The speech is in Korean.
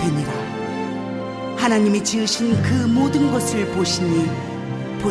되니라. 하나님이 지으신 그 모든 것을 보시니